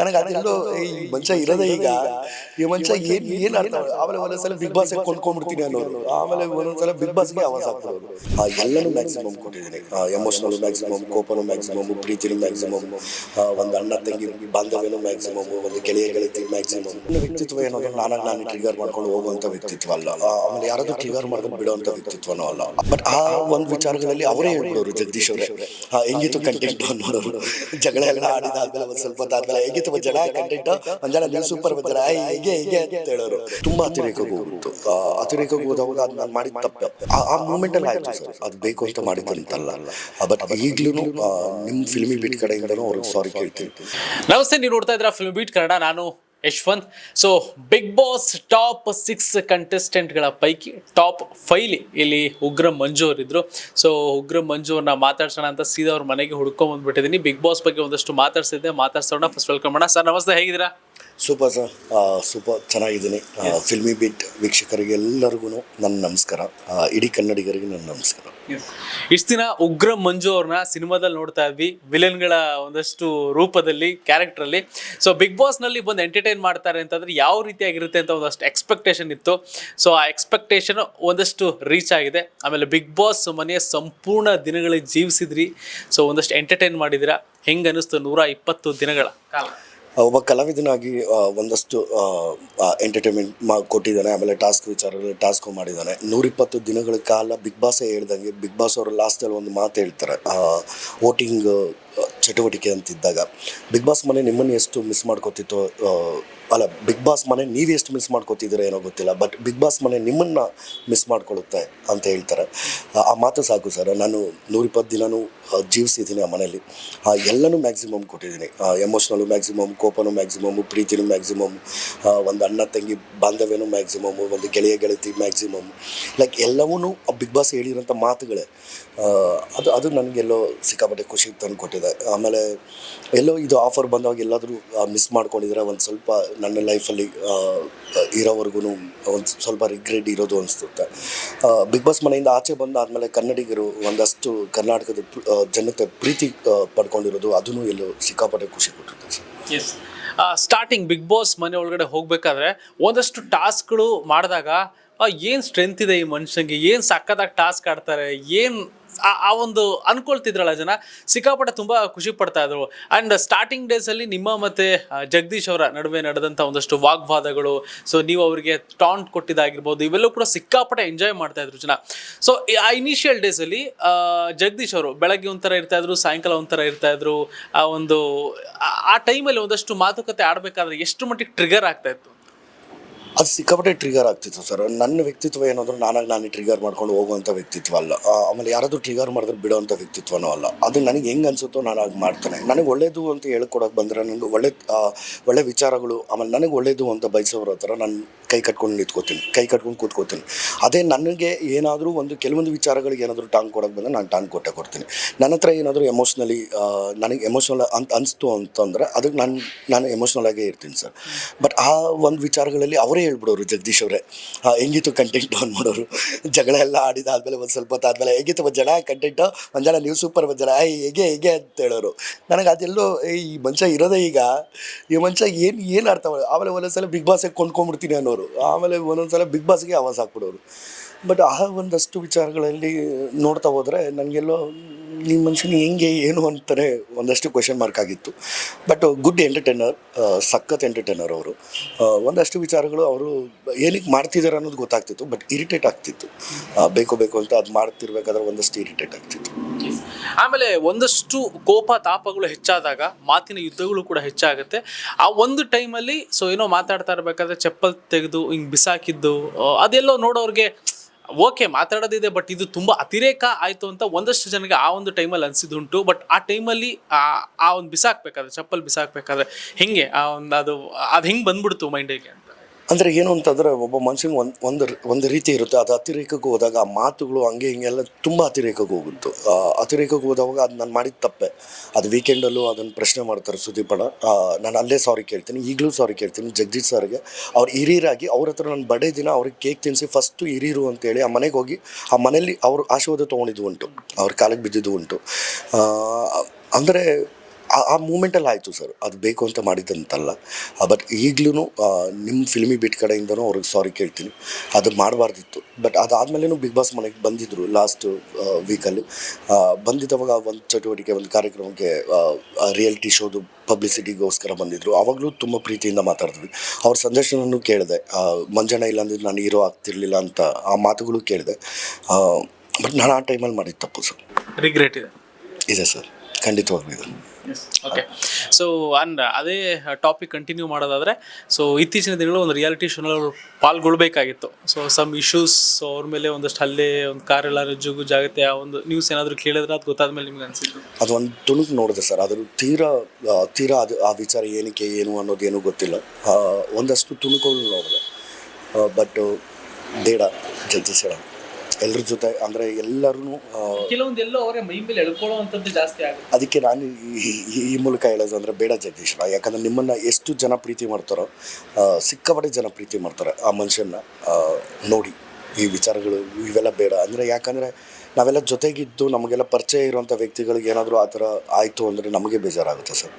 ನನಗೆ ಅದೆಲ್ಲೋ ಈ ಮನುಷ್ಯ ಇರೋದೇ ಈಗ. ಈ ಮನುಷ್ಯ ಏನ್ ಏನ್ ಅರ್ಥ. ಆಮೇಲೆ ಒಂದೊಂದ್ಸಲ ಬಿಗ್ ಬಾಸ್ ಕೊಂಡ್ಕೊಂಡ್ಬಿಡ್ತೀನಿ ಅನ್ನೋರು ಆಮೇಲೆ ಒಂದೊಂದ್ಸಲ ಬಿಗ್ ಬಾಸ್ಗೆ ಆವಾಜ್ ಹಾಕ್ಬಿಡೋರು ಆ, ಎಲ್ಲನೂ ಮ್ಯಾಕ್ಸಿಮಮ್ ಕೊಟ್ಟಿದ್ದೀನಿ. ಎಮೋಷನಲ್ ಮ್ಯಾಕ್ಸಿಮಮ್ ಕೋಪನು ಮ್ಯಾಕ್ಸಿಮಮ್ ಪ್ರೀತಿನೂ ಮ್ಯಾಕ್ಸಿಮಮ್ ಒಂದು ಅಣ್ಣ ತಂಗಿ ಬಾಂಧವ್ಯನೂ ಮ್ಯಾಕ್ಸಿಮಮ್ ಒಂದು ಗೆಳೆಯ ಗೆಳತಿ ಮ್ಯಾಕ್ಸಿಮಮ್ ವ್ಯಕ್ತಿತ್ವ ಏನೋ ನಾನಾಗಿ ನಾನು ಟ್ರಿಗರ್ ಮಾಡ್ಕೊಂಡು ಹೋಗುವಂತ ವ್ಯಕ್ತಿತ್ವ ಅಲ್ಲ. ಆಮೇಲೆ ಯಾರಾದ್ರೂ ಟ್ರಿಗರ್ ಮಾಡ್ಕೊಂಡು ಬಿಡುವಂತ ವ್ಯಕ್ತಿತ್ವನೂ ಅಲ್ಲ. ಬಟ್ ಆ ಒಂದು ವಿಚಾರಗಳಲ್ಲಿ ಅವರೇ ಹೇಳ್ಬಿಡೋರು ಜಗದೀಶ್ ಅವರೇ. ಹೆಂಗಿತ್ತು ಕಂಟೆಂಟ್ ಅನ್ನೋರು. ಜಗಳ ಎಲ್ಲ ಆಡಿದಾದ್ಮೇಲೆ ಒಂದು ಸ್ವಲ್ಪ ಹೊತ್ತಾದ್ಮೇಲೆ ಹೇಗಿತ್ತು ಒಂದ್ ಜನ ಕಂಟೆಂಟ್ ಒಂದ್ ಜನ ನೀವು ಸೂಪರ್ ಬಂದಿರ ಹೀಗೆ ಹೀಗೆ ಅಂತ ಹೇಳೋರು. ತುಂಬಾ ಅತಿರೇಕಕ್ಕೆ ಹೋಗುತ್ತೆ ಅತಿರೇಕಕ್ಕೆ ಹೋದಾಗ ಅದು ನಾನು ಮಾಡಿದ ತಪ್ಪು. ಆ- ಮೂಮೆಂಟ್ ಅಲ್ಲಿ ಆಯ್ತು ಸರ್. ಅದು ಬೇಕು ಅಂತ ಮಾಡಿದ್ದಂತಲ್ಲ ಬಟ್ ಈಗ್ಲೂ ನಿಮ್ಮ ಫಿಲ್ಮಿ ಬಿಟ್ ಕಡೆಯಿಂದನೂ ಅವ್ರಿಗೆ ಸಾರಿ ಕೇಳ್ತೀನಿ. ನಮಸ್ತೆ, ನೀವು ನೋಡ್ತಾ ಇದ್ರ ಫಿಲ್ಮ್ ಬೀಟ್ ಕನ್ನಡ. ನಾನು Yashwanth. So Bigg Boss top six ಕಂಟೆಸ್ಟೆಂಟ್ಗಳ ಪೈಕಿ ಟಾಪ್ ಫೈಲಿ ಇಲ್ಲಿ ಉಗ್ರ ಮಂಜು ಅವರಿದ್ರು ಸೊ ಉಗ್ರ ಮಂಜು ಅವ್ರನ್ನ ಮಾತಾಡ್ಸೋಣ ಅಂತ ಸೀದಾ ಅವ್ರ ಮನೆಗೆ ಹುಡ್ಕೊಂಡ್ ಬಂದ್ಬಿಟ್ಟಿದ್ದೀನಿ ಬಿಗ್ ಬಾಸ್ ಬಗ್ಗೆ ಒಂದಷ್ಟು ಮಾತಾಡ್ಸಿದ್ದೆ. ಮಾತಾಡ್ಸೋಣ. ಫಸ್ಟ್ ವೆಲ್ಕಮ್ ಮಾಡೋಣ ಸರ್ ನಮಸ್ತೆ. ಹೇಗಿದ್ದೀರಾ? Super sir. ಸೂಪರ್. ಚೆನ್ನಾಗಿದ್ದೀನಿ. ಫಿಲ್ಮಿ ಬಿಟ್ ವೀಕ್ಷಕರಿಗೆ ಎಲ್ಲರಿಗೂ ನನ್ನ ನಮಸ್ಕಾರ. ಇಡೀ ಕನ್ನಡಿಗರಿಗೆ ನನ್ನ ನಮಸ್ಕಾರ. ಇಷ್ಟು ದಿನ ಉಗ್ರ ಮಂಜು ಅವ್ರನ್ನ ಸಿನಿಮಾದಲ್ಲಿ ನೋಡ್ತಾ ಇದ್ವಿ. ವಿಲನ್ಗಳ ಒಂದಷ್ಟು ರೂಪದಲ್ಲಿ ಕ್ಯಾರೆಕ್ಟರ್ ಅಲ್ಲಿ ಸೊ ಬಿಗ್ ಬಾಸ್ನಲ್ಲಿ ಬಂದು ಎಂಟರ್ಟೈನ್ ಮಾಡ್ತಾರೆ ಅಂತಂದ್ರೆ ಯಾವ ರೀತಿಯಾಗಿರುತ್ತೆ ಅಂತ ಒಂದಷ್ಟು ಎಕ್ಸ್ಪೆಕ್ಟೇಷನ್ ಇತ್ತು. ಸೊ ಆ ಎಕ್ಸ್ಪೆಕ್ಟೇಷನ್ ಒಂದಷ್ಟು ರೀಚ್ ಆಗಿದೆ. ಆಮೇಲೆ ಬಿಗ್ ಬಾಸ್ ಮನೆಯ ಸಂಪೂರ್ಣ ದಿನಗಳಿಗೆ ಜೀವಿಸಿದ್ರಿ. ಸೊ ಒಂದಷ್ಟು ಎಂಟರ್ಟೈನ್ ಮಾಡಿದಿರಾ ಹೆಂಗ ಅನಿಸ್ತು ನೂರ ಇಪ್ಪತ್ತು ದಿನಗಳ ಕಾಲ? ಒಬ್ಬ ಕಲಾವಿದನಾಗಿ ಒಂದಷ್ಟು ಎಂಟರ್ಟೈನ್ಮೆಂಟ್ ಮಾ, ಕೊಟ್ಟಿದ್ದಾನೆ, ಆಮೇಲೆ ಟಾಸ್ಕ್ ವಿಚಾರದಲ್ಲಿ ಟಾಸ್ಕ್ ಮಾಡಿದ್ದಾನೆ. ನೂರಿಪ್ಪತ್ತು ದಿನಗಳ ಕಾಲ ಬಿಗ್ ಬಾಸೇ ಹೇಳ್ದಂಗೆ ಬಿಗ್ ಬಾಸ್ ಅವರು ಲಾಸ್ಟಲ್ಲಿ ಒಂದು ಮಾತು ಹೇಳ್ತಾರೆ. ವೋಟಿಂಗ್ ಚಟುವಟಿಕೆ ಅಂತಿದ್ದಾಗ. ಬಿಗ್ ಬಾಸ್ ಮನೆ ನಿಮ್ಮನ್ನು ಎಷ್ಟು ಮಿಸ್ ಮಾಡ್ಕೋತಿತ್ತು ಅಲ್ಲ ಬಿಗ್ ಬಾಸ್ ಮನೆ ನೀವು ಎಷ್ಟು ಮಿಸ್ ಮಾಡ್ಕೋತಿದ್ದೀರ ಏನೋ ಗೊತ್ತಿಲ್ಲ ಬಟ್ ಬಿಗ್ ಬಾಸ್ ಮನೆ ನಿಮ್ಮನ್ನು ಮಿಸ್ ಮಾಡ್ಕೊಳ್ಳುತ್ತೆ ಅಂತ ಹೇಳ್ತಾರೆ. ಆ- ಮಾತು ಸಾಕು ಸರ್ ನಾನು ನೂರಿಪ್ಪತ್ತು ದಿನನೂ ಆ, ಜೀವಿಸಿದ್ದೀನಿ ಆ ಮನೆಯಲ್ಲಿ. ಆ, ಎಲ್ಲನೂ ಮ್ಯಾಕ್ಸಿಮಮ್ ಕೊಟ್ಟಿದ್ದೀನಿ. ಎಮೋಷ್ನಲು ಮ್ಯಾಕ್ಸಿಮಮ್ ಕೋಪನೂ ಮ್ಯಾಕ್ಸಿಮಮ್ ಪ್ರೀತಿನೂ ಮ್ಯಾಕ್ಸಿಮಮ್ ಒಂದು ಅಣ್ಣ ತಂಗಿ ಬಾಂಧವ್ಯನೂ ಮ್ಯಾಕ್ಸಿಮಮ್ ಒಂದು ಗೆಳೆಯ ಗೆಳತಿ ಮ್ಯಾಕ್ಸಿಮಮ್ ಲೈಕ್ ಎಲ್ಲವೂ ಬಿಗ್ ಬಾಸ್ ಹೇಳಿರೋಂಥ ಮಾತುಗಳೇ. ಅದು ಅದು ನನಗೆಲ್ಲೋ ಸಿಕ್ಕಾಪಟ್ಟೆ ಖುಷಿ ತಂದು ಕೊಟ್ಟಿದೆ. ಆಮೇಲೆ ಎಲ್ಲೋ ಇದು ಆಫರ್ ಬಂದಾಗ ಎಲ್ಲಾದರೂ ಮಿಸ್ ಮಾಡ್ಕೊಂಡಿದ್ರೆ ಒಂದು ಸ್ವಲ್ಪ ನನ್ನ ಲೈಫಲ್ಲಿ ಇರೋವರೆಗೂ ಒಂದು ಸ್ವಲ್ಪ ರಿಗ್ರೆಟ್ ಇರೋದು ಅನಿಸುತ್ತೆ. ಬಿಗ್ ಬಾಸ್ ಮನೆಯಿಂದ ಆಚೆ ಬಂದಾದಮೇಲೆ ಕನ್ನಡಿಗರು ಒಂದಷ್ಟು ಕರ್ನಾಟಕದ ಜನತೆ ಪ್ರೀತಿ ಪಡ್ಕೊಂಡಿರೋದು ಅದನ್ನು ಎಲ್ಲೋ ಸಿಕ್ಕಾಪಟ್ಟೆ ಖುಷಿ ಕೊಟ್ಟಿರುತ್ತೆ ಸರ್. ಸ್ಟಾರ್ಟಿಂಗ್ ಬಿಗ್ ಬಾಸ್ ಮನೆ ಒಳಗಡೆ ಹೋಗಬೇಕಾದ್ರೆ ಒಂದಷ್ಟು ಟಾಸ್ಕ್ಗಳು ಮಾಡಿದಾಗ ಏನು ಸ್ಟ್ರೆಂತ್ ಇದೆ ಈ ಮನುಷ್ಯನಿಗೆ ಏನು ಸಕ್ಕತ್ತಾಗಿ ಟಾಸ್ಕ್ ಆಡ್ತಾರೆ? ಏನು ಆ ಒಂದು ಅನ್ಕೊಳ್ತಿದ್ರಲ್ಲ ಜನ, ಸಿಕ್ಕಾಪಟ್ಟೆ ತುಂಬ ಖುಷಿ ಪಡ್ತಾ ಇದ್ರು. ಆ್ಯಂಡ್ ಸ್ಟಾರ್ಟಿಂಗ್ ಡೇಸಲ್ಲಿ ನಿಮ್ಮ ಮತ್ತೆ ಜಗದೀಶ್ ಅವರ ನಡುವೆ ನಡೆದಂಥ ಒಂದಷ್ಟು ವಾಗ್ವಾದಗಳು ಸೊ ನೀವು ಅವರಿಗೆ ಟಾಂಟ್ ಕೊಟ್ಟಿದ್ದಾಗಿರ್ಬೋದು ಇವೆಲ್ಲೂ ಕೂಡ ಸಿಕ್ಕಾಪಟ್ಟೆ ಎಂಜಾಯ್ ಮಾಡ್ತಾ ಇದ್ರು ಜನ. ಸೊ ಆ ಇನಿಷಿಯಲ್ ಡೇಸಲ್ಲಿ ಜಗದೀಶ್ ಅವರು ಬೆಳಗ್ಗೆ ಒಂಥರ ಇರ್ತಾ ಇದ್ರು, ಸಾಯಂಕಾಲ ಒಂಥರ ಇರ್ತಾ ಇದ್ರು, ಆ ಒಂದು, ಆ- ಆ ಟೈಮಲ್ಲಿ ಒಂದಷ್ಟು ಮಾತುಕತೆ ಆಡಬೇಕಾದ್ರೆ ಎಷ್ಟು ಮಟ್ಟಿಗೆ ಟ್ರಿಗರ್ ಆಗ್ತಾ ಇತ್ತು? ಅದು ಸಿಕ್ಕಾಪಟ್ಟೆ ಟ್ರಿಗರ್ ಆಗ್ತಿತ್ತು ಸರ್ ನನ್ನ ವ್ಯಕ್ತಿತ್ವ ಏನಾದರೂ ನಾನಾಗಿ ನಾನೇ ಟ್ರಿಗರ್ ಮಾಡ್ಕೊಂಡು ಹೋಗುವಂಥ ವ್ಯಕ್ತಿತ್ವ ಅಲ್ಲ. ಆಮೇಲೆ ಯಾರಾದರೂ ಟ್ರಿಗರ್ ಮಾಡಿದ್ರೆ ಬಿಡೋವಂಥ ವ್ಯಕ್ತಿತ್ವನೂ ಅಲ್ಲ. ಅದು ನನಗೆ ಹೆಂಗೆ ಅನಿಸುತ್ತೋ ನಾನು ಆಗ ಮಾಡ್ತೇನೆ. ನನಗೆ ಒಳ್ಳೇದು ಅಂತ ಹೇಳ್ಕೊಡೋಕೆ ಬಂದರೆ ನನಗೆ ಒಳ್ಳೆ ಒಳ್ಳೆ ವಿಚಾರಗಳು, ಆಮೇಲೆ ನನಗೆ ಒಳ್ಳೇದು ಅಂತ ಬಯಸೋರ ಹತ್ರ ನಾನು ಕೈ ಕಟ್ಕೊಂಡು ನಿಂತ್ಕೋತೀನಿ. ಕೈ ಕಟ್ಕೊಂಡು ಕೂತ್ಕೋತೀನಿ. ಅದೇ ನನಗೆ ಏನಾದರೂ ಒಂದು ಕೆಲವೊಂದು ವಿಚಾರಗಳಿಗೆ ಏನಾದರೂ ಟಾಂಗ್ ಕೊಡೋಕೆ ಬಂದರೆ ನಾನು ಟಾಂಗ್ ಕೊಟ್ಟೆ ಕೊಡ್ತೀನಿ. ನನ್ನ ಹತ್ರ ಏನಾದರೂ ಎಮೋಷ್ನಲಿ ನನಗೆ ಎಮೋಷ್ನಲ್ ಅಂತ ಅನಿಸ್ತು ಅಂತಂದರೆ ಅದಕ್ಕೆ ನಾನು ನಾನು ಎಮೋಷ್ನಲ್ ಆಗೇ ಇರ್ತೀನಿ ಸರ್ ಬಟ್ ಆ ಒಂದು ವಿಚಾರಗಳಲ್ಲಿ ಅವರೇ ಹೇಳ್ಬಿಡೋರು ಜಗದೀಶ್ ಅವರೇ. ಹೆಂಗಿತ್ತು ಕಂಟೆಂಟ್ ಆನ್ ಮಾಡೋರು? ಜಗಳ ಎಲ್ಲ ಆಡಿದಾದ್ಮೇಲೆ ಒಂದು ಸ್ವಲ್ಪ ಹೊತ್ತಾದ್ಮೇಲೆ ಹೇಗಿತ್ತು ಒಂದು ಜನ ಕಂಟೆಂಟು ಒಂದು ಜನ ನೀವು ಸೂಪರ್ ಒಂದು ಜನ "ಏಯ್, ಹೇಗೆ ಹೇಗೆ? ಅಂತ ಹೇಳೋರು. ನನಗೆ ಅದೆಲ್ಲೋ ಈ ಮನುಷ್ಯ ಇರೋದೇ ಈಗ? ಈ ಮನುಷ್ಯ ಏನು ಏನು ಮಾಡ ಆಮೇಲೆ ಒಂದೊಂದ್ಸಲ ಬಿಗ್ ಬಾಸಿಗೆ ಕೊಂಡ್ಕೊಂಡ್ಬಿಡ್ತೀನಿ ಅನ್ನೋರು. ಆಮೇಲೆ ಒಂದೊಂದ್ಸಲ ಬಿಗ್ ಬಾಸ್ಗೆ ಆವಾಸ್ ಹಾಕ್ಬಿಡೋರು. ಬಟ್ ಆ ಒಂದಷ್ಟು ವಿಚಾರಗಳಲ್ಲಿ ನೋಡ್ತಾ ಹೋದರೆ ನನಗೆಲ್ಲೋ ಈ ಮನುಷ್ಯನ ಹೆಂಗೆ, ಏನು ಅಂತಾನೆ ಒಂದಷ್ಟು ಕ್ವೆಶನ್ ಮಾರ್ಕ್ ಆಗಿತ್ತು. ಬಟ್ ಗುಡ್ ಎಂಟರ್ಟೈನರ್ ಸಖತ್ ಎಂಟರ್ಟೈನರ್ ಅವರು. ಒಂದಷ್ಟು ವಿಚಾರಗಳು ಅವರು ಏನಕ್ಕೆ ಮಾಡ್ತಿದ್ದಾರೆ ಅನ್ನೋದು ಗೊತ್ತಾಗ್ತಿತ್ತು ಬಟ್ ಇರಿಟೇಟ್ ಆಗ್ತಿತ್ತು. ಬೇಕು ಬೇಕು ಅಂತ ಅದು ಮಾಡ್ತಿರ್ಬೇಕಾದ್ರೆ ಒಂದಷ್ಟು ಇರಿಟೇಟ್ ಆಗ್ತಿತ್ತು. ಆಮೇಲೆ ಒಂದಷ್ಟು ಕೋಪ, ತಾಪಗಳು ಹೆಚ್ಚಾದಾಗ, ಮಾತಿನ ಯುದ್ಧಗಳು ಕೂಡ ಹೆಚ್ಚಾಗುತ್ತೆ. ಆ ಒಂದು ಟೈಮಲ್ಲಿ ಸೊ ಏನೋ ಮಾತಾಡ್ತಾ ಇರಬೇಕಾದ್ರೆ, ಚಪ್ಪಲ್ ತೆಗೆದು ಹಿಂಗೆ ಬಿಸಾಕಿದ್ದು ಅದೆಲ್ಲೋ ನೋಡೋರ್ಗೆ ಓಕೆ, ಮಾತಾಡೋದಿದೆ ಬಟ್ ಇದು ತುಂಬ ಅತಿರೇಕ ಆಯಿತು ಅಂತ ಒಂದಷ್ಟು ಜನಕ್ಕೆ ಆ ಒಂದು ಟೈಮಲ್ಲಿ ಅನಿಸಿದುಂಟು ಬಟ್ ಆ ಟೈಮಲ್ಲಿ ಆ ಒಂದು ಬಿಸಾಕ್ಬೇಕಾದ್ರೆ, ಚಪ್ಪಲ್ ಬಿಸಾಕ್ಬೇಕಾದ್ರೆ, ಹೆಂಗೆ ಆ ಒಂದು ಅದು ಅದು ಹೆಂಗೆ ಬಂದ್ಬಿಡ್ತು ಮೈಂಡಿಗೆ ಅಂದರೆ ಏನು ಅಂತಂದರೆ ಒಬ್ಬ ಮನುಷ್ಯನಿಗೆ ಒಂದು ಒಂದು ರೀತಿ ಇರುತ್ತೆ. ಅದು ಅತಿರೇಕಕ್ಕೆ ಹೋದಾಗ ಆ ಮಾತುಗಳು ಹಂಗೆ ಹಿಂಗೆಲ್ಲ ತುಂಬ ಅತಿರೇಕಕ್ಕೆ ಹೋಗುತ್ತು. ಅತಿರೇಕಕ್ಕೆ ಹೋದಾಗ ಅದು ನಾನು ಮಾಡಿದ ತಪ್ಪೆ. ಅದು ವೀಕೆಂಡಲ್ಲೂ ಅದನ್ನು ಪ್ರಶ್ನೆ ಮಾಡ್ತಾರೆ ಸುದೀಪಣ್ಣ. ನಾನು ಅಲ್ಲೇ ಸಾರಿ ಕೇಳ್ತೀನಿ, ಈಗಲೂ ಸಾರಿ ಕೇಳ್ತೀನಿ ಜಗದೀಶ್ ಸರ್ಗೆ. ಅವ್ರು ಹಿರಿಯರಾಗಿ ಅವ್ರ ಹತ್ರ ನಾನು ಬಡೇ ದಿನ ಅವ್ರಿಗೆ ಕೇಕ್ ತಿನ್ನಿಸಿ ಫಸ್ಟು ಹಿರಿಯರು ಅಂತೇಳಿ ಆ ಮನೆಗೆ ಹೋಗಿ ಆ ಮನೆಯಲ್ಲಿ ಅವರು ಆಶೀರ್ವಾದ ತೊಗೊಂಡಿದ್ದು ಉಂಟು. ಅವ್ರ ಕಾಲಿಗೆ ಬಿದ್ದಿದ್ದು ಉಂಟು. ಅಂದರೆ ಆ- ಮೂಮೆಂಟಲ್ಲಿ ಆಯಿತು ಸರ್. ಅದು ಬೇಕು ಅಂತ ಮಾಡಿದ್ದಂತಲ್ಲ. ಬಟ್ ಈಗಲೂ ನಿಮ್ಮ ಫಿಲ್ಮಿ ಬಿಟ್ ಕಡೆಯಿಂದನೂ ಅವ್ರಿಗೆ ಸಾರಿ ಕೇಳ್ತೀನಿ. ಅದು ಮಾಡಬಾರ್ದಿತ್ತು. ಬಟ್ ಅದಾದಮೇಲೆ ಬಿಗ್ ಬಾಸ್ ಮನೆಗೆ ಬಂದಿದ್ದರು ಲಾಸ್ಟ್ ವೀಕಲ್ಲಿ ಬಂದಿದ್ದವಾಗ ಒಂದು ಚಟುವಟಿಕೆ ಒಂದು ಕಾರ್ಯಕ್ರಮಕ್ಕೆ ರಿಯಾಲಿಟಿ ಶೋದು ಪಬ್ಲಿಸಿಟಿಗೋಸ್ಕರ ಬಂದಿದ್ದರು ಆವಾಗಲೂ ತುಂಬ ಪ್ರೀತಿಯಿಂದ ಮಾತಾಡಿದ್ವಿ. ಅವ್ರ ಸಂದರ್ಶನವನ್ನು ಕೇಳಿದೆ. ಮಂಜಣ್ಣ ಇಲ್ಲಾಂದ್ರೆ ನಾನು ಹೀರೋ ಆಗ್ತಿರ್ಲಿಲ್ಲ ಅಂತ ಆ ಮಾತುಗಳು ಕೇಳಿದೆ. ಬಟ್ ನಾನು ಆ ಟೈಮಲ್ಲಿ ಮಾಡಿದ ತಪ್ಪು ಸರ್. ರಿಗ್ರೆಟ್ ಇದೆ. ಇದೆ ಸರ್. ಖಂಡಿತವಾಗ್ಲೂ ಇದೆ. ಓಕೆ ಸೊ ಅಂಡ್ ಅದೇ ಟಾಪಿಕ್ ಕಂಟಿನ್ಯೂ ಮಾಡೋದಾದ್ರೆ ಸೊ ಇತ್ತೀಚಿನ ದಿನಗಳು ಒಂದು ರಿಯಾಲಿಟಿ ಶೋನಲ್ಲಿ ಅವರು ಪಾಲ್ಗೊಳ್ಬೇಕಾಗಿತ್ತು. ಸೊ ಸಮ್ ಇಶ್ಯೂಸ್ ಅವ್ರ ಮೇಲೆ ಒಂದಷ್ಟು ಹಲ್ಲೆ ಒಂದು ಕಾರೆಲ್ಲ ರಜ್ಜುಗು ಜಾಗತೆ ಆ ಒಂದು ನ್ಯೂಸ್ ಏನಾದರೂ ಕೇಳಿದ್ರೆ ಅದು ಗೊತ್ತಾದ ಮೇಲೆ ನಿಮ್ಗೆ ಅನಿಸಿತ್ತು ಅದು ಒಂದು ತುಣುಕು ನೋಡಿದೆ ಸರ್. ಅದ್ರ ತೀರಾ ತೀರಾ ಅದು ಆ ವಿಚಾರ ಏನಕ್ಕೆ ಏನು ಅನ್ನೋದೇನು ಗೊತ್ತಿಲ್ಲ. ಒಂದಷ್ಟು ತುಣುಕುಗಳು ನೋಡಿದೆ. ಬಟ್ ಬೇಡ ಜಲ್ದಿ ಹೇಳ ಎಲ್ಲರ ಜೊತೆ ಅಂದರೆ ಎಲ್ಲರೂ ಕೆಲವೊಂದು ಎಲ್ಲೋ ಅವರೇ ಮೈ ಮೇಲೆ ಎಳ್ಕೊಳ್ಳುವಂಥದ್ದು ಜಾಸ್ತಿ ಆಗುತ್ತೆ. ಅದಕ್ಕೆ ನಾನು ಈ- ಈ- ಈ ಮೂಲಕ ಹೇಳೋದು ಅಂದರೆ ಬೇಡ ಜಗದೀಶ್ ಯಾಕಂದರೆ ನಿಮ್ಮನ್ನು ಎಷ್ಟು ಜನ ಪ್ರೀತಿ ಮಾಡ್ತಾರೋ ಆ, ಸಿಕ್ಕಾಪಟ್ಟೆ ಜನ ಪ್ರೀತಿ ಮಾಡ್ತಾರೆ ಆ ಮನುಷ್ಯನ ಆ, ನೋಡಿ. ಈ ವಿಚಾರಗಳು ಇವೆಲ್ಲ ಬೇಡ. ಅಂದರೆ ಯಾಕಂದರೆ ನಾವೆಲ್ಲ ಜೊತೆಗಿದ್ದು ನಮಗೆಲ್ಲ ಪರಿಚಯ ಇರುವಂಥ ವ್ಯಕ್ತಿಗಳಿಗೆ ಏನಾದರೂ ಆ ಥರ ಆಯಿತು ಅಂದರೆ ನಮಗೆ ಬೇಜಾರಾಗುತ್ತೆ ಸರ್.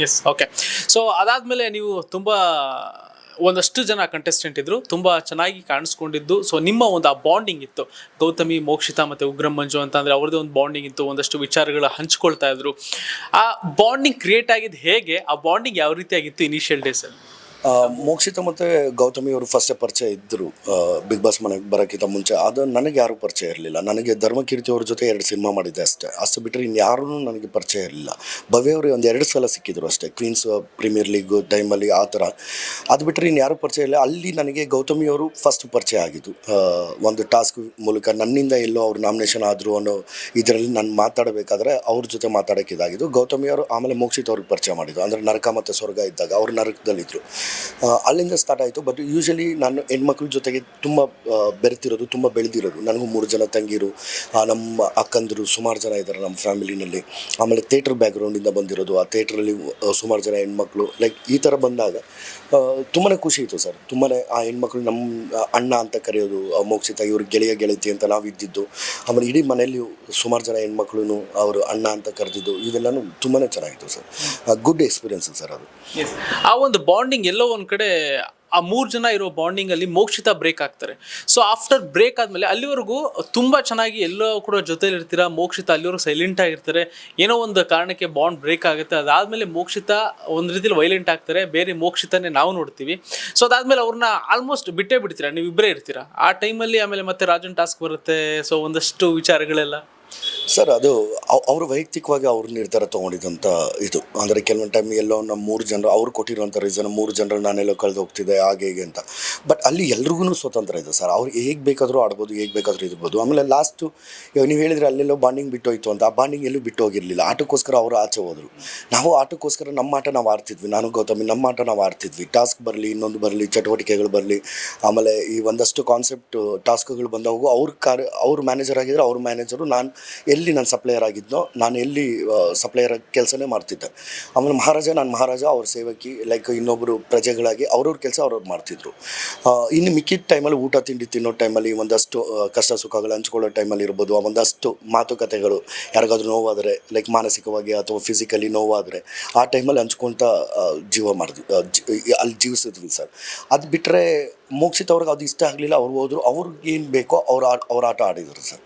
ಎಸ್ ಓಕೆ ಸೊ ಅದಾದಮೇಲೆ ನೀವು ತುಂಬ ಒಂದಷ್ಟು ಜನ ಕಂಟೆಸ್ಟೆಂಟ್ ಇದ್ರು, ತುಂಬ ಚೆನ್ನಾಗಿ ಕಾಣಿಸ್ಕೊಂಡಿದ್ದು. ಸೊ ನಿಮ್ಮ ಒಂದು ಆ ಬಾಂಡಿಂಗ್ ಇತ್ತು. ಗೌತಮಿ, ಮೋಕ್ಷಿತಾ ಮತ್ತು ಉಗ್ರಂ ಮಂಜು ಅಂತ ಅಂದರೆ ಅವ್ರದ್ದೇ ಒಂದು ಬಾಂಡಿಂಗ್ ಇತ್ತು, ಒಂದಷ್ಟು ವಿಚಾರಗಳ ಹಂಚ್ಕೊಳ್ತಾ ಇದ್ರು. ಆ ಬಾಂಡಿಂಗ್ ಕ್ರಿಯೇಟ್ ಆಗಿದ್ದು ಹೇಗೆ? ಆ ಬಾಂಡಿಂಗ್ ಯಾವ ರೀತಿಯಾಗಿತ್ತು ಇನಿಷಿಯಲ್ ಡೇಸಲ್ಲಿ ಮೋಕ್ಷಿತ ಮತ್ತು ಗೌತಮಿ ಅವರು ಫಸ್ಟೇ ಪರಿಚಯ ಇದ್ದರು ಬಿಗ್ ಬಾಸ್ ಮನೆಗೆ ಬರೋಕ್ಕಿಂತ ಮುಂಚೆ. ಅದು ನನಗೆ ಯಾರೂ ಪರಿಚಯ ಇರಲಿಲ್ಲ. ನನಗೆ ಧರ್ಮಕೀರ್ತಿ ಅವ್ರ ಜೊತೆ ಎರಡು ಸಿನಿಮಾ ಮಾಡಿದ್ದೆ ಅಷ್ಟೇ. ಅಷ್ಟು ಬಿಟ್ಟರೆ ಇನ್ಯಾರೂ ನನಗೆ ಪರಿಚಯ ಇರಲಿಲ್ಲ. ಭವ್ಯ ಅವರು ಒಂದು ಎರಡು ಸಲ ಸಿಕ್ಕಿದ್ರು ಅಷ್ಟೇ. ಕ್ವೀನ್ಸ್ ಪ್ರೀಮಿಯರ್ ಲೀಗ್ ಟೈಮಲ್ಲಿ ಆ ಥರ. ಅದು ಬಿಟ್ಟರೆ ಇನ್ಯಾರೂ ಪರಿಚಯ ಇಲ್ಲ ಅಲ್ಲಿ ನನಗೆ ಗೌತಮಿ ಅವರು ಫಸ್ಟ್ ಪರಿಚಯ ಆಗಿದ್ದು. ಒಂದು ಟಾಸ್ಕ್ ಮೂಲಕ ನನ್ನಿಂದ ಎಲ್ಲೋ ಅವ್ರು ನಾಮಿನೇಷನ್ ಆದರು ಅನ್ನೋ ಇದರಲ್ಲಿ ನಾನು ಮಾತಾಡಬೇಕಾದ್ರೆ ಅವ್ರ ಜೊತೆ ಮಾತಾಡೋಕ್ಕಿದಾಗಿದ್ದು. ಗೌತಮಿ ಅವರು ಆಮೇಲೆ ಮೋಕ್ಷಿತ ಅವ್ರಿಗೆ ಪರಿಚಯ ಮಾಡಿದ್ದು. ಅಂದರೆ ನರಕ ಮತ್ತು ಸ್ವರ್ಗ ಇದ್ದಾಗ. ಅವ್ರು ನರಕದಲ್ಲಿದ್ದರು ಅಲ್ಲಿಂದ ಸ್ಟಾರ್ಟ್ ಆಯಿತು. ಬಟ್ ಯೂಶಲಿ ನಾನು ಹೆಣ್ಮಕ್ಳ ಜೊತೆಗೆ ತುಂಬ ಬೆರೆತಿರೋದು, ತುಂಬ ಬೆಳೆದಿರೋದು. ನನಗೂ ಮೂರು ಜನ ತಂಗಿರು ನಮ್ಮ ಅಕ್ಕಂದಿರು ಸುಮಾರು ಜನ ಇದ್ದಾರೆ ನಮ್ಮ ಫ್ಯಾಮಿಲಿನಲ್ಲಿ. ಆಮೇಲೆ ಥೇಟ್ರ್ ಬ್ಯಾಕ್ಗ್ರೌಂಡಿಂದ ಬಂದಿರೋದು. ಆ ಥೇಟ್ರಲ್ಲಿ ಸುಮಾರು ಜನ ಹೆಣ್ಮಕ್ಳು ಲೈಕ್ ಈ ಥರ ಬಂದಾಗ ತುಂಬಾ ಖುಷಿ ಇತ್ತು ಸರ್. ತುಂಬಾ ಆ ಹೆಣ್ಮಕ್ಳು ನಮ್ಮ ಅಣ್ಣ ಅಂತ ಕರೆಯೋದು ಮೋಕ್ಷಿತ, ಇವ್ರ ಗೆಳೆಯ, ಗೆಳತಿ ಅಂತ ನಾವು ಇದ್ದಿದ್ದು. ಆಮೇಲೆ ಇಡೀ ಮನೆಯಲ್ಲಿ ಸುಮಾರು ಜನ ಹೆಣ್ಮಕ್ಳು ಅವರು ಅಣ್ಣ ಅಂತ ಕರೆದಿದ್ದು. ಇವೆಲ್ಲನೂ ತುಂಬಾ ಚೆನ್ನಾಗಿತ್ತು ಸರ್. ಗುಡ್ ಎಕ್ಸ್ಪೀರಿಯನ್ಸ್ ಸರ್ ಅದು. ಆ ಒಂದು ಬಾಂಡಿಂಗ್ ಎಲ್ಲೋ ಒಂದು ಕಡೆ ಆ ಮೂರು ಜನ ಇರೋ ಬಾಂಡಿಂಗ್ ಅಲ್ಲಿ ಮೋಕ್ಷಿತ ಬ್ರೇಕ್ ಆಗ್ತಾರೆ ಸೊ ಆಫ್ಟರ್ ಬ್ರೇಕ್ ಆದ್ಮೇಲೆ ಅಲ್ಲಿವರೆಗೂ ತುಂಬಾ ಚೆನ್ನಾಗಿ ಎಲ್ಲೋ ಕೂಡ ಜೊತೆಲಿ ಇರ್ತೀರಾ, ಮೋಕ್ಷಿತ ಅಲ್ಲಿವರೆಗೂ ಸೈಲೆಂಟ್ ಆಗಿರ್ತಾರೆ ಏನೋ ಒಂದು ಕಾರಣಕ್ಕೆ ಬಾಂಡ್ ಬ್ರೇಕ್ ಆಗುತ್ತೆ. ಅದಾದ್ಮೇಲೆ ಮೋಕ್ಷಿತ ಒಂದು ರೀತಿಲಿ ವೈಲೆಂಟ್ ಆಗ್ತಾರೆ. ಬೇರೆ ಮೋಕ್ಷಿತನೇ ನಾವು ನೋಡ್ತೀವಿ. ಸೊ ಅದಾದ್ಮೇಲೆ ಅವ್ರನ್ನ ಆಲ್ಮೋಸ್ಟ್ ಬಿಟ್ಟೇ ಬಿಡ್ತೀರಾ? ನೀವು ಇಬ್ಬರೇ ಇರ್ತೀರಾ? ಆ ಟೈಮಲ್ಲಿ ಆಮೇಲೆ ಮತ್ತೆ ರಾಜನ್ ಟಾಸ್ಕ್ ಬರುತ್ತೆ. ಸೊ ಒಂದಷ್ಟು ವಿಚಾರಗಳೆಲ್ಲ. ಸರ್, ಅದು ಅವರು ವೈಯಕ್ತಿಕವಾಗಿ ಅವ್ರ ನಿರ್ಧಾರ ತೊಗೊಂಡಿದ್ದಂಥ ಇದು. ಅಂದರೆ ಕೆಲವೊಂದು ಟೈಮ್ ಎಲ್ಲೋ ನಮ್ಮ ಮೂರು ಜನರು, ಅವ್ರು ಕೊಟ್ಟಿರುವಂಥ ರೀಸನ್ ಮೂರು ಜನರು ನಾನೆಲ್ಲೋ ಕಳೆದು ಹೋಗ್ತಿದ್ದೆ, ಹಾಗೆ ಹೀಗೆ ಅಂತ. ಬಟ್ ಅಲ್ಲಿ ಎಲ್ರಿಗೂ ಸ್ವತಂತ್ರ ಇದೆ ಸರ್. ಅವ್ರು ಹೇಗೆ ಬೇಕಾದರೂ ಆಡ್ಬೋದು, ಹೇಗೆ ಬೇಕಾದರೂ ಇರ್ಬೋದು. ಆಮೇಲೆ ಲಾಸ್ಟು ಇವಾಗ ನೀವು ಹೇಳಿದ್ರೆ ಅಲ್ಲೆಲ್ಲೋ ಬಾಂಡಿಂಗ್ ಬಿಟ್ಟೋಯ್ತು ಅಂತ. ಆ ಬಾಂಡಿಂಗ್ ಎಲ್ಲೂ ಬಿಟ್ಟು ಹೋಗಿರಲಿಲ್ಲ. ಆಟಕ್ಕೋಸ್ಕರ ಅವರು ಆಚೆ ಹೋದರು. ನಾವು ಆಟಕ್ಕೋಸ್ಕರ ನಮ್ಮ ಆಟ ನಾವು ಆಡ್ತಿದ್ವಿ. ನಾನು, ಗೌತಮಿ, ನಮ್ಮ ಆಟ ನಾವು ಆಡ್ತಿದ್ವಿ. ಟಾಸ್ಕ್ ಬರಲಿ, ಇನ್ನೊಂದು ಬರಲಿ, ಚಟುವಟಿಕೆಗಳು ಬರಲಿ. ಆಮೇಲೆ ಈ ಒಂದಷ್ಟು ಕಾನ್ಸೆಪ್ಟ್ ಟಾಸ್ಕ್ಗಳು ಬಂದವು. ಅವ್ರ ಕಾರ್ಯ ಅವ್ರ ಮ್ಯಾನೇಜರ್ ಆಗಿದ್ರೆ ಅವ್ರ ಮ್ಯಾನೇಜರು ನಾನು ಎಲ್ಲಿ ನಾನು ಸಪ್ಲೈಯರ್ ಆಗಿದ್ನೋ, ನಾನು ಎಲ್ಲಿ ಸಪ್ಲೈಯರ್ ಕೆಲಸನೇ ಮಾಡ್ತಿದ್ದೆ. ಆಮೇಲೆ ಮಹಾರಾಜ, ನಾನು ಮಹಾರಾಜ, ಅವ್ರ ಸೇವಕಿ ಲೈಕ್ ಇನ್ನೊಬ್ಬರು ಪ್ರಜೆಗಳಾಗಿ ಅವ್ರವ್ರ ಕೆಲಸ ಅವ್ರವ್ರು ಮಾಡ್ತಿದ್ರು. ಇನ್ನು ಮಿಕ್ಕಿದ ಟೈಮಲ್ಲಿ ಊಟ, ತಿಂಡಿ ತಿನ್ನೋ ಟೈಮಲ್ಲಿ ಒಂದಷ್ಟು ಕಷ್ಟ ಸುಖಗಳು ಹಂಚ್ಕೊಳ್ಳೋ ಟೈಮಲ್ಲಿ ಇರ್ಬೋದು ಒಂದಷ್ಟು ಮಾತುಕತೆಗಳು ಯಾರಿಗಾದ್ರೂ ನೋವಾದರೆ ಲೈಕ್ ಮಾನಸಿಕವಾಗಿ ಅಥವಾ ಫಿಸಿಕಲಿ ನೋವಾದರೆ, ಆ ಟೈಮಲ್ಲಿ ಹಂಚ್ಕೊಳ್ತಾ ಜೀವ ಮಾಡಿದ್ವಿ ಅಲ್ಲಿ ಜೀವಿಸಿದ್ವಿ ಸರ್ ಅದು ಬಿಟ್ಟರೆ ಮೋಕ್ಷಿತ್ ಅವ್ರಿಗೆ ಅದು ಇಷ್ಟ ಆಗಲಿಲ್ಲ, ಅವ್ರು ಹೋದ್ರು, ಅವ್ರಿಗೆ ಏನು ಬೇಕೋ ಅವ್ರು ಆಟ ಅವ್ರ ಆಟ ಆಡಿದರು ಸರ್